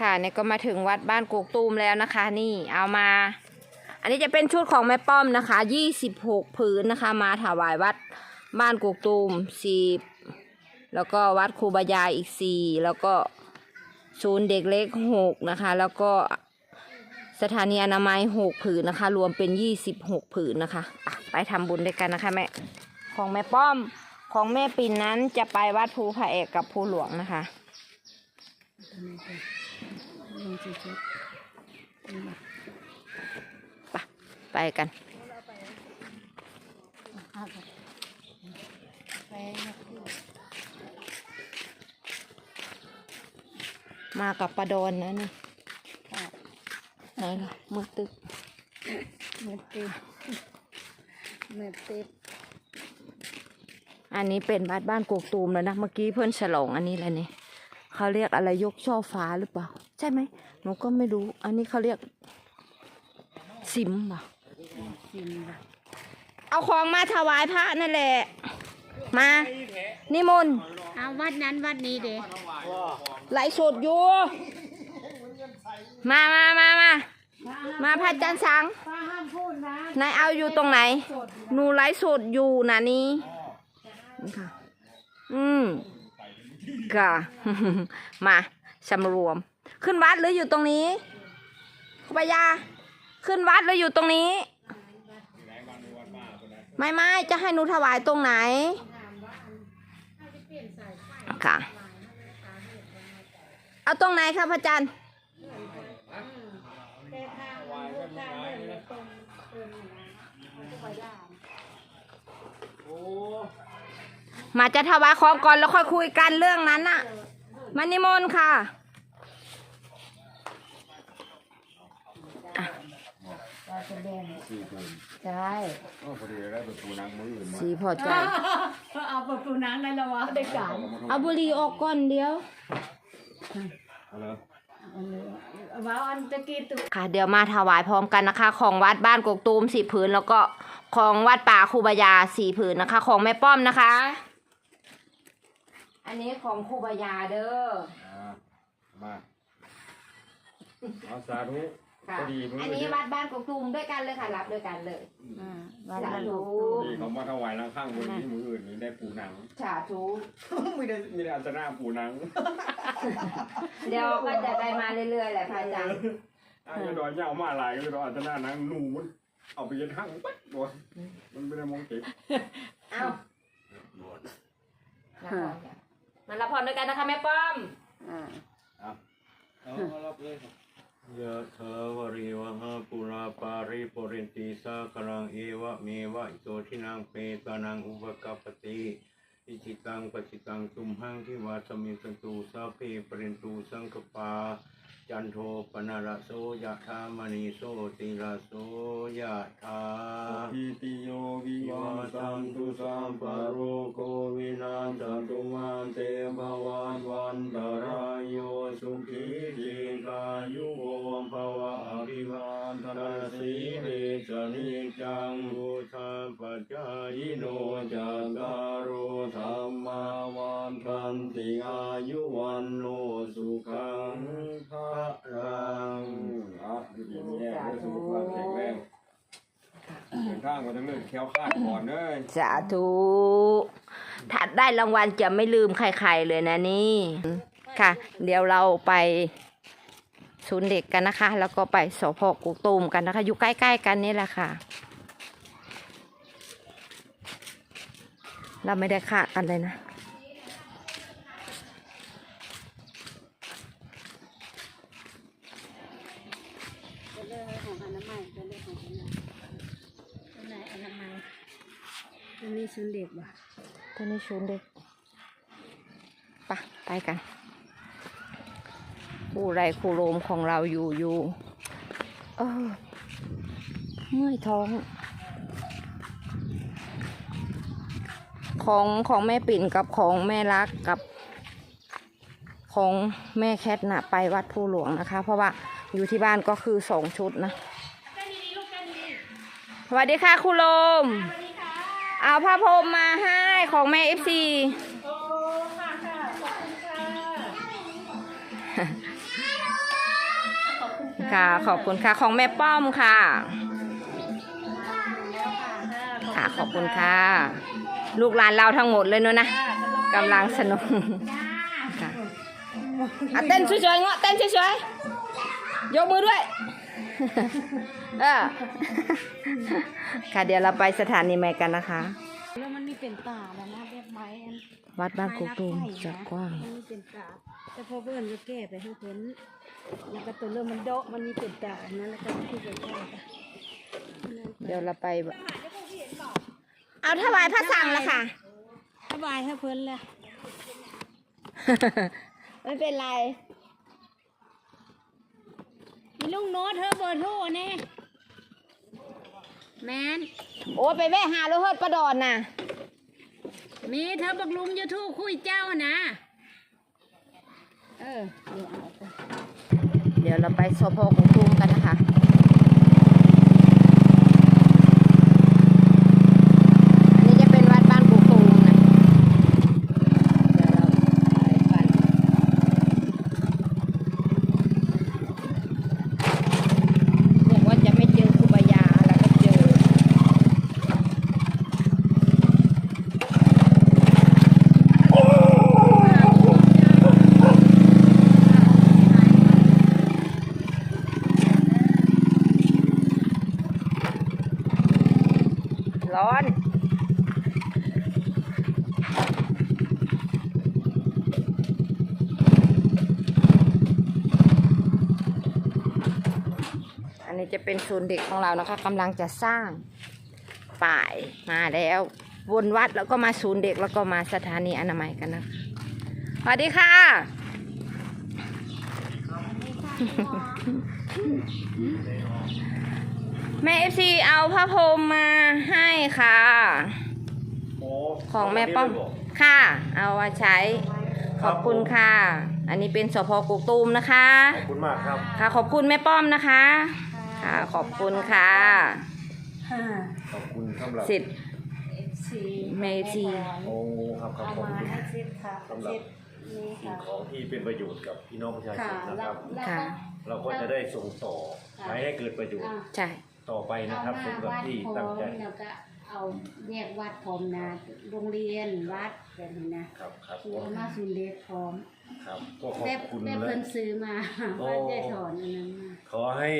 ค่ะเนี่ยก็มาถึงวัดบ้านกกตูมแล้วนะคะ นี่เอามา อันนี้จะเป็นชุดของแม่ป้อมนะคะ26ผืนนะคะ มาถวายวัดบ้านกกตูม10แล้วก็วัดครูบายายอีก4แล้วก็ศูนย์เด็กเล็ก6นะคะ แล้วก็สถานีอนามัย6ผืนนะคะ รวมเป็น26ผืนนะคะะไปทำบุญด้วยกันนะคะแม่ของแม่ป้อมของแม่ปิ่นนั้นจะไปวัดภูพระเอกกับภูหลวงนะคะ ลงสิชุดไปไปกันเอาไปไปนะพี่มากับปลาโดนนะนี่ค่ะไหนล่ะมือตึกเมื่อติดเมื่อติดอันนี้เป็นบ้านบ้านกกตูมแล้วนะ เมื่อกี้เพื่อนฉลองอันนี้แหละนี่เขาเรียกอะไรยกช่อฟ้าหรือเปล่า ใช่ไหมหนูก็ไม่รู้ อันนี้เขาเรียกซิมเปล่าซิมละเอาของมาถวายพระนั่นแหละ มานิมนต์เอาวัดนั้นวัดนี้เด้ไหลฟ์สดอยู่มามามามามาพระจันทร์สังป้าห้ามพูดนะนายเอาอยู่ตรงไหน หนูไลฟ์สดอยู่นะนี่นี่ค่ะ อืมค่ะมาสำรวม ขึ้นวัดหรืออยู่ตรงนี้คุณปยาขึ้นวัดหรืออยู่ตรงนี้ ไม่ไม่จะให้หนูถวายตรงไหนค่ะเอาตรงไหนคะพระจันทร์มามมาจะถวายของก่อนแล้วค่อยคุยกันเรื่องนั้นน่ะ มานิมนต์ค่ะ เราจะแดงสี่คนใช่ก็พอดีได้ประตูนางมืออื่นมาสีพอใจเอาประตูน้ำได้แล้ววะได้กลับเอาบุหรี่ออกก่อนเดียวเอาเลยเอาเลยเอาว่าอันตะกี้ตุค่ะ เดี๋ยวมาถวายพร้อมกันนะคะ ของวัดบ้านกกตูมสี่ผืนแล้วก็ของวัดป่าครูบายาสี่ผืนนะคะ ของแม่ป้อมนะคะ อันนี้ของครูบายาเด้ออ่ามา เอาสาธุ ค่ะ พอดีมืออันอื่นี้นวัดบ้านกกตูมด้วยกันเลยค่ะ รับด้วยกันเลยอ่าวัดสานั้นธุนี่เขามาถวายนางข้างบนนี้มืออื่นนี้ได้ปูหนังสาธุไม่ได้ไม่ได้อันตนาปูหนังเดี๋ยวก็จะได้มาเรื่อยๆแหละพระอาจารย์อาจจะดอยเงามาหลายก็เลยดอยอันตนาหนังหนูมันเอาไปยันห้างปั๊บตัวมันไม่ได้มองเก็บเอามารับพรด้วยกันนะคะแม่ป้อมอ่า เอารับเลย ยะถาวริวหาปุราปาริปุรนติสาครังเอวะเมวะอิโตทินังเปตานังอุปกปปติอิจิตังปจิตังตุมหังทิวาสมิสันตุสาเพปเรนตุสังกปา จันโทปนาระโสยะธามณีโสติระโสยะธาพิติโยวิวังสันตุสัมปโรโควินาศตุมาเตภวันวันตรายโย สุขีทีกายุโกภวะอภิวาทนาสีเรสนิจังบูชาปัจจายโนจักการุธรรมาวันทันติอายุวันโนสุขังพระรังอะอยู่ดีมีแย่ด้วยสุขภาพแข็งแรงเดินทางมาทั้งเรื่องแค้วคลาดก่อนเด้อสาธุ ถ้าได้รางวัลจะไม่ลืมใครๆเลยนะนี่ ค่ะ เดี๋ยวเราไปศูนย์เด็กกันนะคะ แล้วก็ไปสพกุกตูมกันนะคะ อยู่ใกล้ๆกันนี่แหละค่ะ เราไม่ได้ขาดกันเลยนะเป็นเรื่องของอนามัยเป็นเรื่องของอนามัยเป็นไหนอนามัยมันมีชุนเด็กว่ะตอนนี้ศูนย์เด็กไปะไปกัน ผู้ไรครูโรมของเราอยู่อยู่เออเมื่อยท้อง ของของแม่ปิ่นกับของแม่รักกับของแม่แคทน่ะไปวัดภูหลวงนะคะ เพราะว่าอยู่ที่บ้านก็คือสองชุดนะสวัสดีค่ะครูโรมเอาผ้าพรมมาให้ของแม่เอฟซี ค่ะ ขอบคุณค่ะ ของแม่ป้อมค่ะ ค่ะ ขอบคุณค่ะ ลูกหลานเราทั้งหมดเลยเนอะนะกำลังสนุกค่ะอะเต้นสวยๆเงาะเต้นสวยๆยกมือด้วยเออค่ะเดี๋ยวเราไปสถานีใหม่กันนะคะ แล้วมันมีเป็นตาแล้วนะแบบไม้อันวัดบ้านกกตูมจะกว้าง มันมีเป็นตาแต่พอเพื่อนก็แก้ไปให้เพิ่น แล้วก็ตัวเรื่องมันโดะมันมีเป็นตาอันนั้นแล้วก็ที่เป็นตาเดี๋ยวเราไปแบบเอาถวายพระสั่งแล้วค่ะสบายให้เพิ่นเลยไม่เป็นไรมีลุงโน้ตเธอเบอร์โทรแน่แมนโอ้ไปแวะหาโลเฮิร์ตประดอนน่ะมีเธอบักลุงยูทูบคุยเจ้านะ เออเดี๋ยวเอาไป เดี๋ยวเราไปสพของตูมกันนะคะ อันนี้จะเป็นวัดบ้านกุกตูมนะ เดี๋ยวเราไปกันบอกว่าจะไม่เจอครูบายาแล้วก็เจอ ร้อน อันนี้ จะเป็นศูนย์เด็กของเรานะคะกำลังจะสร้างป่ายมาแล้ว วนวัดแล้วก็มาศูนย์เด็กแล้วก็มาสถานีอนามัยกันนะคะสวัสดีค่ะ แม่เอฟซีเอาผ้าพรมมาให้ค่ะ ของแม่ป้อมค่ะ เอามาใช้ขอบคุณค่ะ อันนี้เป็นสพกุกตูมนะคะ ขอบคุณมากครับ ค่ะ ขอบคุณแม่ป้อมนะคะ ค่ะ ขอบคุณค่ะห้าขอบคุณสำหรับสิทธิ์ สี่เมจีโอ้ครับครับเอาขอบมาคุณ ให้เซ็ตค่ะสำหรับเซ็ตนี่สิ่งค่ะของที่เป็นประโยชน์กับพี่น้องประชาชค่ะนนะแล้ควรับแล้วค่ะก็เราก็จะได้ส่งต่อใช้ให้เกิดประโยชน์อะใช่ ต่อไปนะครับสมกับที่ตั้งใจแล้วก็เอาแยกวัดพร้อมนะ โรงเรียนวัดแบบนี้นะครับครับคือเอามาศูนย์เด็กพร้อมครับก็ขอบแบบคุณแบบและ เพิ่นซื้อมาโอ้ ว่าจะถอนอันนั้นมาขอให้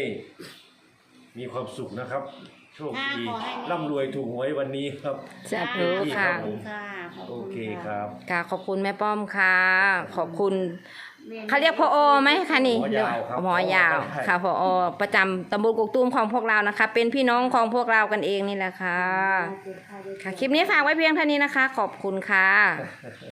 มีความสุขนะครับ โชคดีค่ะขอให้ ร่ำรวยถูกหวยวันนี้ครับ สาธุค่ะขอบคุณค่ะขอบโอคุณเคครับ ค่ะ ขอบคุณแม่ป้อมค่ะ ขอบคุณเขาเรียกพอไหมคะนี่หมอยาวครับหมอยาวได้ ค่ะพอประจำตำบลกกตูมของพวกเรานะคะ เป็นพี่น้องของพวกเรากันเองนี่แหละค่ะ ค่ะคลิปนี้ฝากไว้เพียงเท่านี้นะคะ ขอบคุณค่ะ